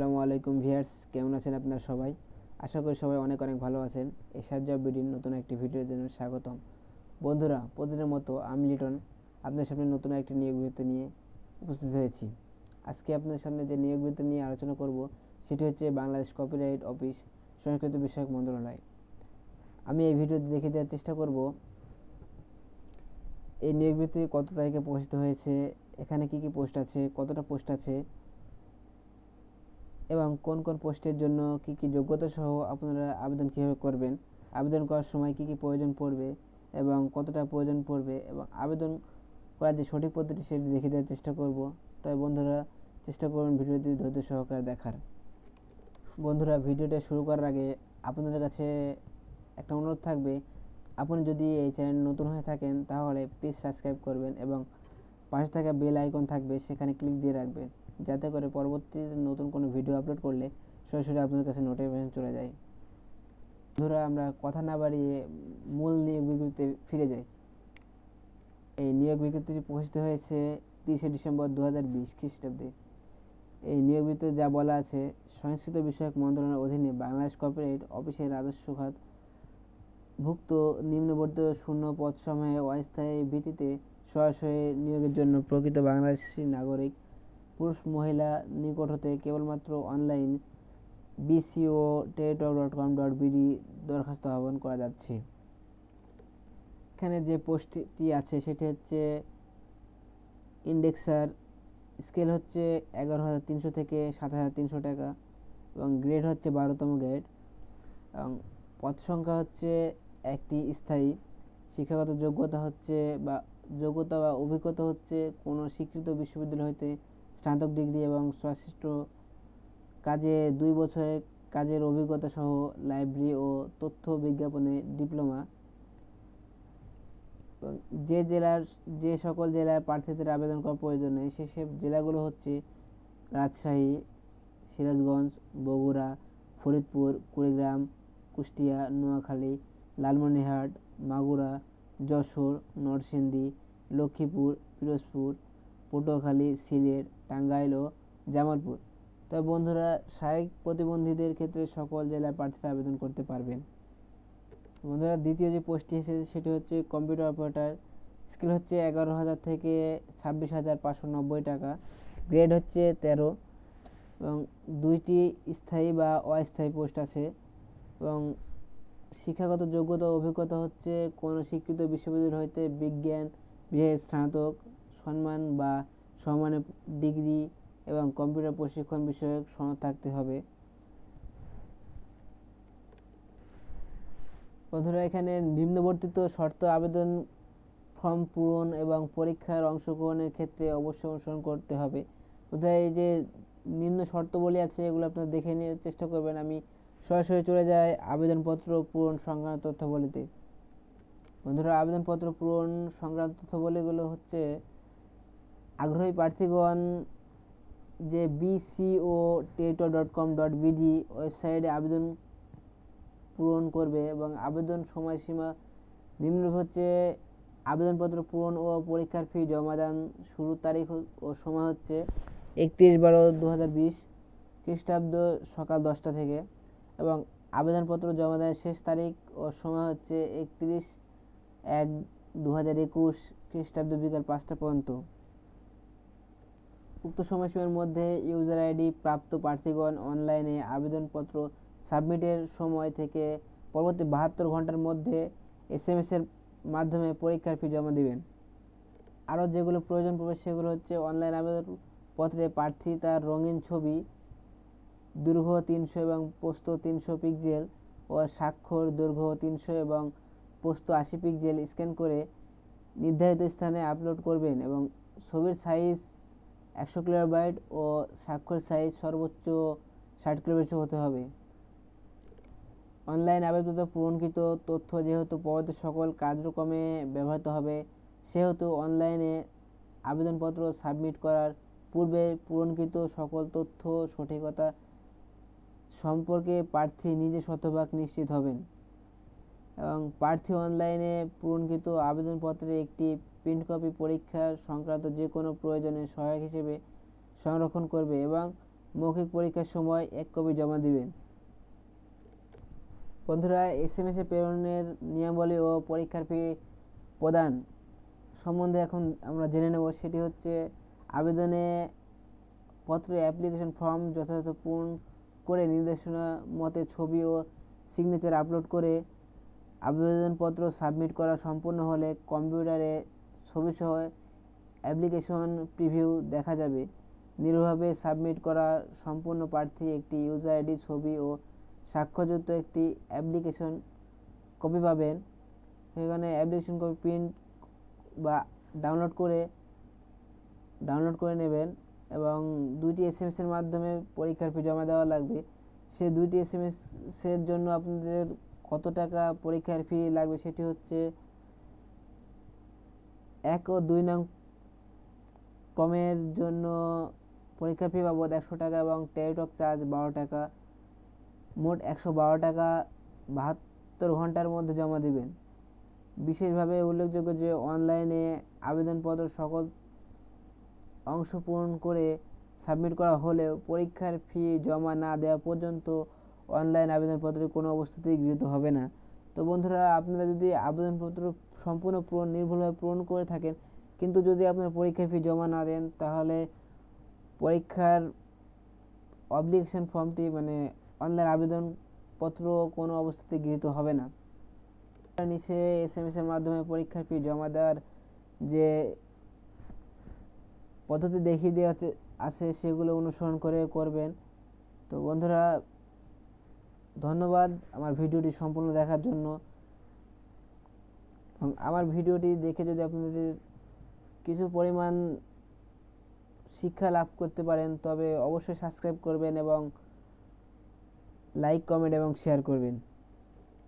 আসসালামু আলাইকুম ভিয়ার্স কেমন আছেন আপনারা সবাই? আশা করি সবাই অনেক অনেক ভালো আছেন। এশার জব বিডির নতুন একটি ভিডিওর জন্য স্বাগতম। বন্ধুরা, প্রতিদিনের মতো আমি লিটন আপনাদের সামনে নতুন একটি নিয়োগ বিজ্ঞপ্তি নিয়ে উপস্থিত হয়েছি। আজকে আপনাদের সামনে যে নিয়োগ বিজ্ঞপ্তি নিয়ে আলোচনা করব, সেটি হচ্ছে বাংলাদেশ কপিরাইট অফিস সংস্কৃত বিষয়ক মন্ত্রণালয়। আমি এই ভিডিওতে দেখে দেওয়ার চেষ্টা করব, এই নিয়োগ বিজ্ঞপ্তি কত তারিখে প্রকাশিত হয়েছে, এখানে কি কি পোস্ট আছে, কতটা পোস্ট আছে এবং কোন কোন পোস্টের জন্য কী কী যোগ্যতা সহ আপনারা আবেদন কীভাবে করবেন? আবেদন করার সময় কী কী প্রয়োজন পড়বে এবং কতটা প্রয়োজন পড়বে এবং আবেদন করার যে সঠিক পদ্ধতি সেটি দেখে দেওয়ার চেষ্টা করব। তাই বন্ধুরা, চেষ্টা করুন ভিডিওটি ধৈর্য সহকারে দেখার। বন্ধুরা, ভিডিওটা শুরু করার আগে আপনাদের কাছে একটা অনুরোধ থাকবে। আপনি যদি এই চ্যানেল নতুন হয়ে থাকেন, তাহলে প্লিজ সাবস্ক্রাইব করবেন এবং পাশে থাকা বেল আইকন থাকবে, সেখানে ক্লিক দিয়ে রাখবেন। যাতে করে পরবর্তীতে নতুন কোনো ভিডিও আপলোড করলে সরাসরি আপনার কাছে নোটিফিকেশন চলে যায়। বন্ধুরা, আমরা কথা না বাড়িয়ে মূল নিয়োগ বিজ্ঞপ্তিতে ফিরে যাই। এই নিয়োগ বিজ্ঞপ্তিটি প্রকাশিত হয়েছে তিরিশে ডিসেম্বর দু হাজার বিশ খ্রিস্টাব্দে। এই নিয়োগ বিজ্ঞপ্তিতে যা বলা আছে, সংস্কৃত বিষয়ক মন্ত্রণালয়ের অধীনে বাংলাদেশ কর্পোরেট অফিসের রাজস্ব খাত ভুক্ত নিম্নবর্তিত শূন্য পদ সময়ে অস্থায়ী ভিত্তিতে সরাসরি নিয়োগের জন্য প্রকৃত বাংলাদেশি নাগরিক পুরুষ মহিলা নিকট হতে কেবলমাত্র online BCO Teletalk dot com dot BD দরখাস্ত আহ্বান করা যাচ্ছে। এখানে যে পোস্টটি আছে সেটি হচ্ছে ইন্ডেক্সার, স্কেল হচ্ছে এগারো হাজার তিনশো থেকে সাত হাজার তিনশো টাকা এবং গ্রেড হচ্ছে বারোতম গ্রেড এবং পদ সংখ্যা হচ্ছে একটি স্থায়ী। শিক্ষাগত যোগ্যতা হচ্ছে বা যোগ্যতা বা অভিজ্ঞতা হচ্ছে কোনো স্বীকৃত বিশ্ববিদ্যালয় হইতে স্নাতক ডিগ্রি এবং সংশ্লিষ্ট কাজে দুই বছরের কাজের অভিজ্ঞতা সহ লাইব্রেরি ও তথ্য বিজ্ঞাপনে ডিপ্লোমা। যে জেলার, যে সকল জেলায় প্রার্থীদের আবেদন করা প্রয়োজন নেই সেসব জেলাগুলো হচ্ছে রাজশাহী, সিরাজগঞ্জ, বগুড়া, ফরিদপুর, কুড়িগ্রাম, কুষ্টিয়া, নোয়াখালী, লালমনিরহাট, মাগুরা, যশোর, নরসিংদী, লক্ষ্মীপুর, পিরোজপুর, পটুয়াখালী, সিলেট টাঙ্গাইল ও জামালপুর। তবে বন্ধুরা শারীরিক প্রতিবন্ধীদের ক্ষেত্রে সকল জেলায় প্রার্থীরা আবেদন করতে পারবেন। বন্ধুরা, দ্বিতীয় যে পোস্টটি এসেছে, সেটি হচ্ছে কম্পিউটার অপারেটর। স্কিল হচ্ছে এগারো হাজার থেকে ছাব্বিশ হাজার পাঁচশো নব্বই টাকা। গ্রেড হচ্ছে তেরো। এবং দুইটি স্থায়ী বা অস্থায়ী পোস্ট আছে। এবং শিক্ষাগত যোগ্যতা অভিজ্ঞতা হচ্ছে কোনো স্বীকৃত বিশ্ববিদ্যালয় হইতে বিজ্ঞান বিভাগে স্নাতক সম্মান বা সম্মানের ডিগ্রি এবং কম্পিউটার প্রশিক্ষণ বিষয়ক সনদ থাকতে হবে। বন্ধুরা, এখানে নিম্নবর্তিত শর্ত আবেদন ফর্ম পূরণ এবং পরীক্ষার অংশগ্রহণের ক্ষেত্রে অবশ্যই অনুসরণ করতে হবে। বোধহয় এই যে নিম্ন শর্ত শর্তবলী আছে, এগুলো আপনারা দেখে নেওয়ার চেষ্টা করবেন। আমি সরাসরি চলে যাই আবেদনপত্র পূরণ সংক্রান্ত তথ্যাবলীতে। বন্ধুরা, আবেদনপত্র পূরণ সংক্রান্ত তথ্যাবলীগুলো হচ্ছে আগ্রহী প্রার্থীগণ, যে বিসিও টেটো ডট কম ডট বিডি ওয়েবসাইটে আবেদন পূরণ করবে এবং আবেদন সময়সীমা নিম্ন হচ্ছে, আবেদনপত্র পূরণ ও পরীক্ষার ফি জমাদান শুরুর তারিখ ও সময় হচ্ছে একত্রিশ বারো দু হাজার বিশ খ্রিস্টাব্দ সকাল দশটা থেকে এবং আবেদনপত্র জমা দেওয়ার শেষ তারিখ ও সময় হচ্ছে একত্রিশ এক দু হাজার একুশ খ্রিস্টাব্দ বিকাল পাঁচটা পর্যন্ত। উক্ত সময়সীমার মধ্যে ইউজার আইডি প্রাপ্ত প্রার্থীগণ অনলাইনে আবেদনপত্র সাবমিটের সময় থেকে পরবর্তী বাহাত্তর ঘণ্টার মধ্যে এস এম এর মাধ্যমে পরীক্ষার ফি জমা দিবেন। আরও যেগুলো প্রয়োজন পড়বে সেগুলো হচ্ছে অনলাইন আবেদনপত্রে প্রার্থী তার রঙিন ছবি দৈর্ঘ্য তিনশো এবং প্রস্থ তিনশো পিক্সেল ও স্বাক্ষর, দৈর্ঘ্য তিনশো এবং প্রস্থ আশি পিক্সেল স্ক্যান করে নির্ধারিত স্থানে আপলোড করবেন এবং ছবির সাইজ একশো কিলোবাইট ও স্বাক্ষর সাইজ সর্বোচ্চ ষাট কিলোবাইট হতে হবে। অনলাইন আবেদন পূরণকৃত তথ্য যেহেতু পরবর্তী সকল কার্যক্রমে ব্যবহৃত হবে, সেহেতু অনলাইনে আবেদনপত্র সাবমিট করার পূর্বে পূরণকৃত সকল তথ্য সঠিকতা সম্পর্কে প্রার্থী নিজে শতভাগ নিশ্চিত হবেন। এবং প্রার্থী অনলাইনে পূরণকৃত আবেদনপত্রের একটি প্রিন্ট কপি পরীক্ষা সংক্রান্ত যে কোনো প্রয়োজনে সহায়ক হিসেবে সংরক্ষণ করবে এবং মৌখিক পরীক্ষার সময় এক কপি জমা দিবেন বন্ধুরা এস এম এস এ প্রেরণের নিয়মাবলী ও পরীক্ষার ফি প্রদান সম্বন্ধে এখন আমরা জেনে নেব। সেটি হচ্ছে আবেদনে পত্র অ্যাপ্লিকেশন ফর্ম যথাযথ পূরণ করে নির্দেশনা মতে ছবি ও সিগনেচার আপলোড করে আবেদনপত্র সাবমিট করা সম্পূর্ণ হলে কম্পিউটারে ছবিসহ অ্যাপ্লিকেশন প্রিভিউ দেখা যাবে। নির্ভুলভাবে সাবমিট করা সম্পূর্ণ প্রার্থী একটি ইউজার আইডি, ছবি ও স্বাক্ষরযুক্ত একটি অ্যাপ্লিকেশন কপি পাবেন। সেখানে অ্যাপ্লিকেশন কপি প্রিন্ট বা ডাউনলোড করে ডাউনলোড করে নেবেন এবং দুইটি এস এম এসের মাধ্যমে পরীক্ষার ফি জমা দেওয়া লাগবে। সে দুইটি এস এম এসের জন্য আপনাদের কত টাকা পরীক্ষার ফি লাগবে সেটি হচ্ছে এক ও দুই নং কমের জন্য পরীক্ষার ফি বাবদ একশো টাকা এবং টেলিটক চার্জ বারো টাকা। মোট একশো বারো টাকা বাহাত্তর ঘণ্টার মধ্যে জমা দিবেন। বিশেষভাবে উল্লেখযোগ্য যে অনলাইনে আবেদনপত্র সকল অংশ পূরণ করে সাবমিট করা হলেও পরীক্ষার ফি জমা না দেওয়া পর্যন্ত অনলাইন আবেদনপত্র কোনো অবস্থাতেই গৃহীত হবে না। তো বন্ধুরা, আপনারা যদি আবেদনপত্র সম্পূর্ণ পূরণ, নির্ভুলভাবে পূরণ করে থাকেন, কিন্তু যদি আপনার পরীক্ষার ফি জমা না দেন, তাহলে পরীক্ষার অবলিগেশন ফর্মটি মানে অনলাইন আবেদনপত্র কোনো অবস্থাতে গৃহীত হবে না। নিচে এস এম এর মাধ্যমে পরীক্ষার ফি জমা দেওয়ার যে পদ্ধতি দেখিয়ে দেওয়া আছে সেগুলো অনুসরণ করে করবেন। তো বন্ধুরা ধন্যবাদ আমার ভিডিওটি সম্পূর্ণ দেখার জন্য। আমার ভিডিওটি দেখে যদি আপনাদের কিছু পরিমাণ শিক্ষা লাভ করতে পারেন, তবে অবশ্যই সাবস্ক্রাইব করবেন এবং লাইক, কমেন্ট এবং শেয়ার করবেন।